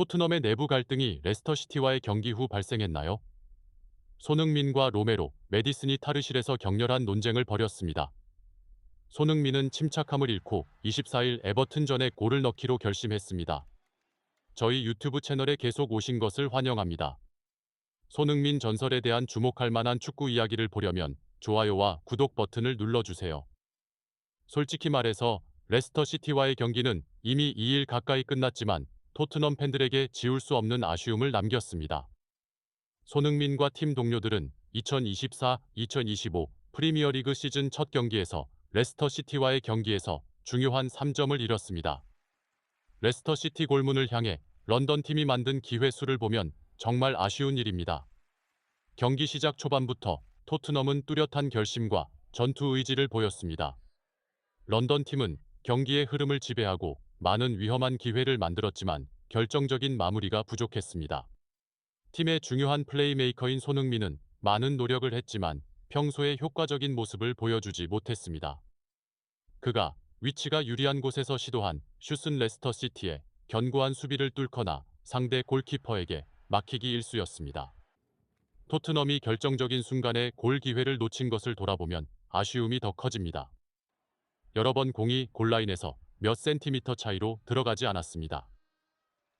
토트넘의 내부 갈등이 레스터시티와의 경기 후 발생했나요? 손흥민과 로메로, 메디슨이 타르실에서 격렬한 논쟁을 벌였습니다. 손흥민은 침착함을 잃고 24일 에버튼전에 골을 넣기로 결심했습니다. 저희 유튜브 채널에 계속 오신 것을 환영합니다. 손흥민 전설에 대한 주목할 만한 축구 이야기를 보려면 좋아요와 구독 버튼을 눌러주세요. 솔직히 말해서 레스터 시티와의 경기는 이미 2일 가까이 끝났지만 토트넘 팬들에게 지울 수 없는 아쉬움을 남겼습니다. 손흥민과 팀 동료들은 2024-2025 프리미어리그 시즌 첫 경기에서 레스터 시티와의 경기에서 중요한 3점을 잃었습니다. 레스터 시티 골문을 향해 런던 팀이 만든 기회 수를 보면 정말 아쉬운 일입니다. 경기 시작 초반부터 토트넘은 뚜렷한 결심과 전투 의지를 보였습니다. 런던 팀은 경기의 흐름을 지배하고 많은 위험한 기회를 만들었지만 결정적인 마무리가 부족했습니다. 팀의 중요한 플레이메이커인 손흥민은 많은 노력을 했지만 평소의 효과적인 모습을 보여주지 못했습니다. 그가 위치가 유리한 곳에서 시도한 슛은 레스터 시티의 견고한 수비를 뚫거나 상대 골키퍼에게 막히기 일쑤였습니다. 토트넘이 결정적인 순간에 골 기회를 놓친 것을 돌아보면 아쉬움이 더 커집니다. 여러 번 공이 골라인에서 몇 센티미터 차이로 들어가지 않았습니다.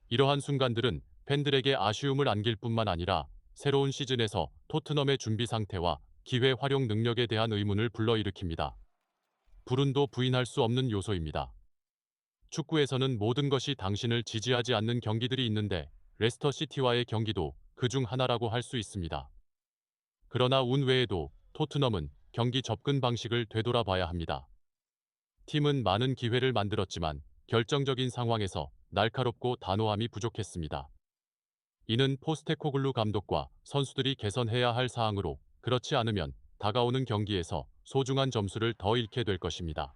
이러한 순간들은 팬들에게 아쉬움을 안길 뿐만 아니라 새로운 시즌에서 토트넘의 준비 상태와 기회 활용 능력에 대한 의문을 불러일으킵니다. 불운도 부인할 수 없는 요소입니다. 축구에서는 모든 것이 당신을 지지하지 않는 경기들이 있는데 레스터 시티와의 경기도 그 중 하나라고 할 수 있습니다. 그러나 운 외에도 토트넘은 경기 접근 방식을 되돌아봐야 합니다. 팀은 많은 기회를 만들었지만 결정적인 상황에서 날카롭고 단호함이 부족했습니다. 이는 포스테코글루 감독과 선수들이 개선해야 할 사항으로 그렇지 않으면 다가오는 경기에서 소중한 점수를 더 잃게 될 것입니다.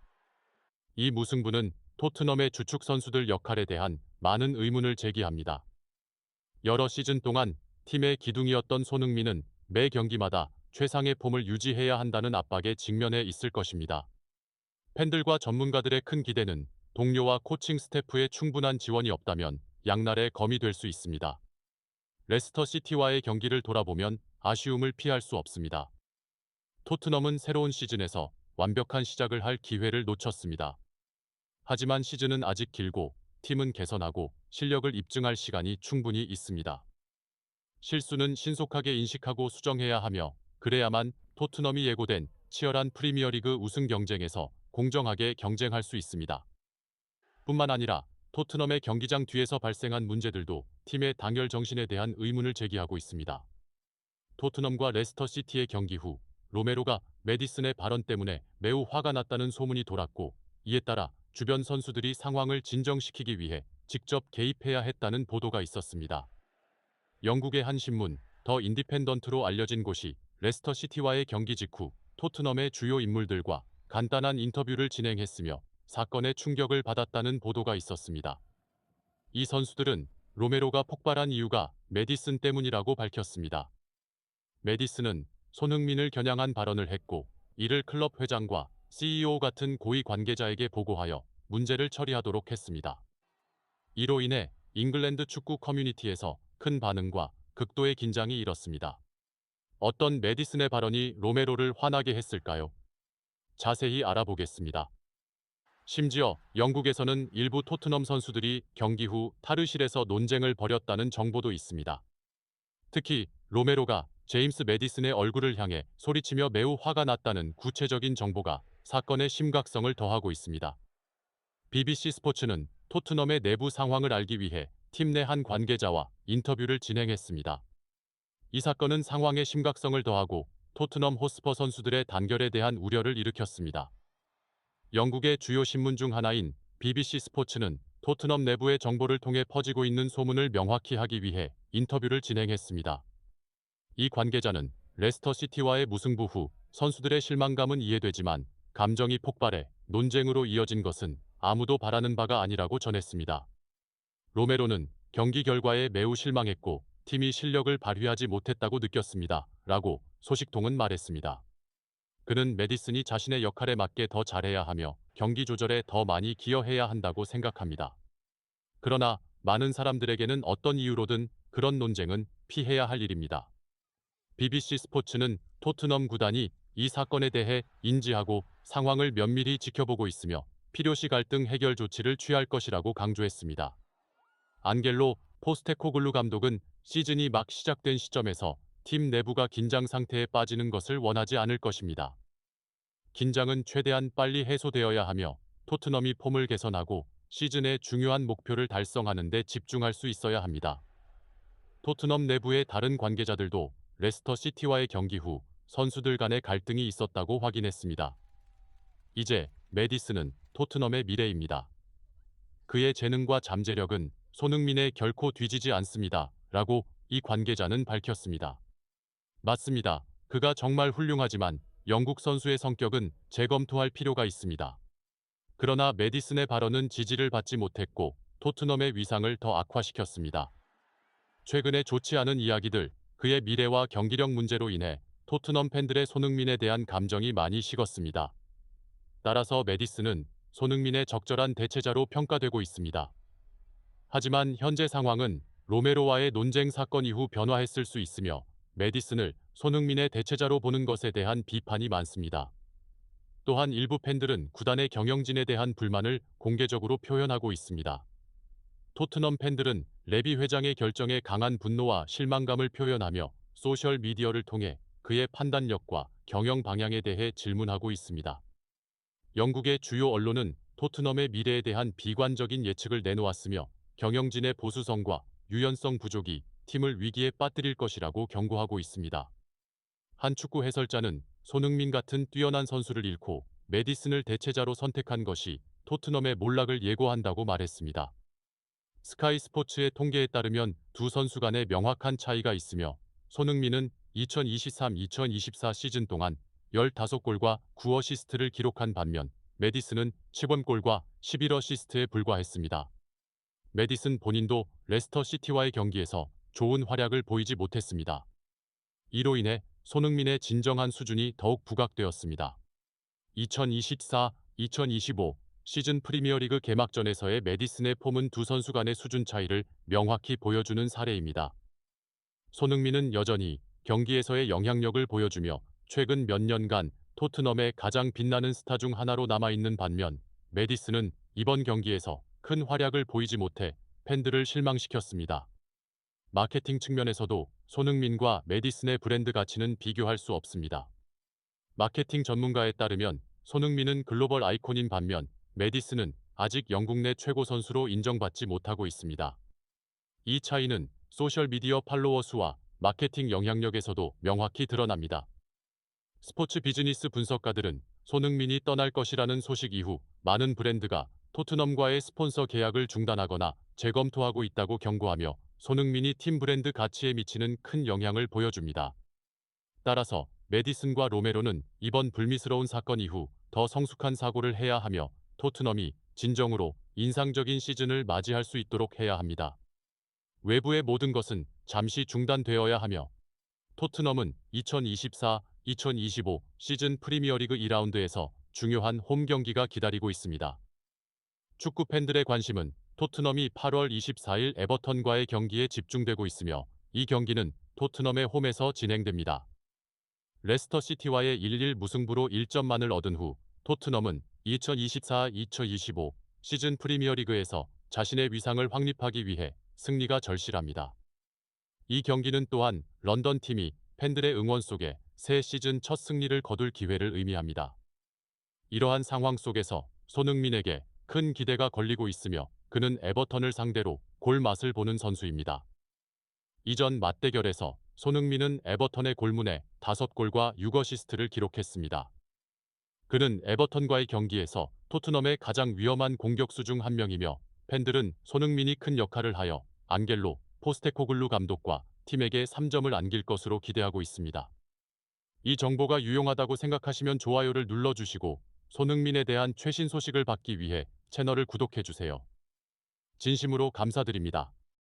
이 무승부는 토트넘의 주축 선수들 역할에 대한 많은 의문을 제기합니다. 여러 시즌 동안 팀의 기둥이었던 손흥민은 매 경기마다 최상의 폼을 유지해야 한다는 압박에 직면해 있을 것입니다. 팬들과 전문가들의 큰 기대는 동료와 코칭 스태프의 충분한 지원이 없다면 양날의 검이 될 수 있습니다. 레스터 시티와의 경기를 돌아보면 아쉬움을 피할 수 없습니다. 토트넘은 새로운 시즌에서 완벽한 시작을 할 기회를 놓쳤습니다. 하지만 시즌은 아직 길고 팀은 개선하고 실력을 입증할 시간이 충분히 있습니다. 실수는 신속하게 인식하고 수정해야 하며 그래야만 토트넘이 예고된 치열한 프리미어리그 우승 경쟁에서 공정하게 경쟁할 수 있습니다. 뿐만 아니라 토트넘의 경기장 뒤에서 발생한 문제들도 팀의 단결 정신에 대한 의문을 제기하고 있습니다. 토트넘과 레스터 시티의 경기 후 로메로가 메디슨의 발언 때문에 매우 화가 났다는 소문이 돌았고 이에 따라 주변 선수들이 상황을 진정시키기 위해 직접 개입해야 했다는 보도가 있었습니다. 영국의 한 신문 더 인디펜던트로 알려진 곳이 레스터 시티와의 경기 직후 토트넘의 주요 인물들과 간단한 인터뷰를 진행했으며 사건의 충격을 받았다는 보도가 있었습니다. 이 선수들은 로메로가 폭발한 이유가 메디슨 때문이라고 밝혔습니다. 메디슨은 손흥민을 겨냥한 발언을 했고 이를 클럽 회장과 CEO 같은 고위 관계자에게 보고하여 문제를 처리하도록 했습니다. 이로 인해 잉글랜드 축구 커뮤니티에서 큰 반응과 극도의 긴장이 일었습니다. 어떤 메디슨의 발언이 로메로를 화나게 했을까요? 자세히 알아보겠습니다. 심지어 영국에서는 일부 토트넘 선수들이 경기 후 타르실에서 논쟁을 벌였다는 정보도 있습니다. 특히 로메로가 제임스 메디슨의 얼굴을 향해 소리치며 매우 화가 났다는 구체적인 정보가 사건의 심각성을 더하고 있습니다. BBC 스포츠는 토트넘의 내부 상황을 알기 위해 팀 내 한 관계자와 인터뷰를 진행했습니다. 이 사건은 상황의 심각성을 더하고 토트넘 호스퍼 선수들의 단결에 대한 우려를 일으켰습니다. 영국의 주요 신문 중 하나인 BBC 스포츠는 토트넘 내부의 정보를 통해 퍼지고 있는 소문을 명확히 하기 위해 인터뷰를 진행했습니다. 이 관계자는 레스터 시티와의 무승부 후 선수들의 실망감은 이해되지만 감정이 폭발해 논쟁으로 이어진 것은 아무도 바라는 바가 아니라고 전했습니다. 로메로는 경기 결과에 매우 실망했고 팀이 실력을 발휘하지 못했다고 느꼈습니다. 라고 소식통은 말했습니다. 그는 메디슨이 자신의 역할에 맞게 더 잘해야 하며 경기 조절에 더 많이 기여해야 한다고 생각합니다. 그러나 많은 사람들에게는 어떤 이유로든 그런 논쟁은 피해야 할 일입니다. BBC 스포츠는 토트넘 구단이 이 사건에 대해 인지하고 상황을 면밀히 지켜보고 있으며 필요시 갈등 해결 조치를 취할 것이라고 강조했습니다. 안겔로 포스테코글루 감독은 시즌이 막 시작된 시점에서 팀 내부가 긴장 상태에 빠지는 것을 원하지 않을 것입니다. 긴장은 최대한 빨리 해소되어야 하며 토트넘이 폼을 개선하고 시즌의 중요한 목표를 달성하는 데 집중할 수 있어야 합니다. 토트넘 내부의 다른 관계자들도 레스터 시티와의 경기 후 선수들 간의 갈등이 있었다고 확인했습니다. 이제 메디슨은 토트넘의 미래입니다. 그의 재능과 잠재력은 손흥민에 결코 뒤지지 않습니다. 라고 이 관계자는 밝혔습니다. 맞습니다. 그가 정말 훌륭하지만 영국 선수의 성격은 재검토할 필요가 있습니다. 그러나 메디슨의 발언은 지지를 받지 못했고 토트넘의 위상을 더 악화시켰습니다. 최근에 좋지 않은 이야기들, 그의 미래와 경기력 문제로 인해 토트넘 팬들의 손흥민에 대한 감정이 많이 식었습니다. 따라서 메디슨은 손흥민의 적절한 대체자로 평가되고 있습니다. 하지만 현재 상황은 로메로와의 논쟁 사건 이후 변화했을 수 있으며 메디슨을 손흥민의 대체자로 보는 것에 대한 비판이 많습니다. 또한 일부 팬들은 구단의 경영진에 대한 불만을 공개적으로 표현하고 있습니다. 토트넘 팬들은 레비 회장의 결정에 강한 분노와 실망감을 표현하며 소셜 미디어를 통해 그의 판단력과 경영 방향에 대해 질문하고 있습니다. 영국의 주요 언론은 토트넘의 미래에 대한 비관적인 예측을 내놓았으며 경영진의 보수성과 유연성 부족이 팀을 위기에 빠뜨릴 것이라고 경고하고 있습니다. 한 축구 해설자는 손흥민 같은 뛰어난 선수를 잃고 메디슨을 대체자로 선택한 것이 토트넘의 몰락을 예고한다고 말했습니다. 스카이 스포츠의 통계에 따르면 두 선수 간의 명확한 차이가 있으며 손흥민은 2023-2024 시즌 동안 15골과 9어시스트를 기록한 반면 메디슨은 10골과 11어시스트에 불과했습니다. 메디슨 본인도 레스터 시티와의 경기에서 좋은 활약을 보이지 못했습니다. 이로 인해 손흥민의 진정한 수준이 더욱 부각되었습니다. 2024-2025 시즌 프리미어리그 개막전에서의 메디슨의 폼은 두 선수 간의 수준 차이를 명확히 보여주는 사례입니다. 손흥민은 여전히 경기에서의 영향력을 보여주며 최근 몇 년간 토트넘의 가장 빛나는 스타 중 하나로 남아있는 반면 메디슨은 이번 경기에서 큰 활약을 보이지 못해 팬들을 실망시켰습니다. 마케팅 측면에서도 손흥민과 메디슨의 브랜드 가치는 비교할 수 없습니다. 마케팅 전문가에 따르면 손흥민은 글로벌 아이콘인 반면 메디슨은 아직 영국 내 최고 선수로 인정받지 못하고 있습니다. 이 차이는 소셜미디어 팔로워 수와 마케팅 영향력에서도 명확히 드러납니다. 스포츠 비즈니스 분석가들은 손흥민이 떠날 것이라는 소식 이후 많은 브랜드가 토트넘과의 스폰서 계약을 중단하거나 재검토하고 있다고 경고하며 손흥민이 팀 브랜드 가치에 미치는 큰 영향을 보여줍니다. 따라서 메디슨과 로메로는 이번 불미스러운 사건 이후 더 성숙한 사고를 해야 하며 토트넘이 진정으로 인상적인 시즌을 맞이할 수 있도록 해야 합니다. 외부의 모든 것은 잠시 중단되어야 하며 토트넘은 2024-2025 시즌 프리미어리그 2라운드에서 중요한 홈 경기가 기다리고 있습니다. 축구 팬들의 관심은 토트넘이 8월 24일 에버턴과의 경기에 집중되고 있으며 이 경기는 토트넘의 홈에서 진행됩니다. 레스터 시티와의 1-1 무승부로 1점만을 얻은 후 토트넘은 2024-2025 시즌 프리미어리그에서 자신의 위상을 확립하기 위해 승리가 절실합니다. 이 경기는 또한 런던 팀이 팬들의 응원 속에 새 시즌 첫 승리를 거둘 기회를 의미합니다. 이러한 상황 속에서 손흥민에게 큰 기대가 걸리고 있으며 그는 에버턴을 상대로 골 맛을 보는 선수입니다. 이전 맞대결에서 손흥민은 에버턴의 골문에 5골과 6어시스트를 기록했습니다. 그는 에버턴과의 경기에서 토트넘의 가장 위험한 공격수 중 한 명이며 팬들은 손흥민이 큰 역할을 하여 안겔로 포스테코글루 감독과 팀에게 3점을 안길 것으로 기대하고 있습니다. 이 정보가 유용하다고 생각하시면 좋아요를 눌러주시고 손흥민에 대한 최신 소식을 받기 위해 채널을 구독해주세요. 진심으로 감사드립니다.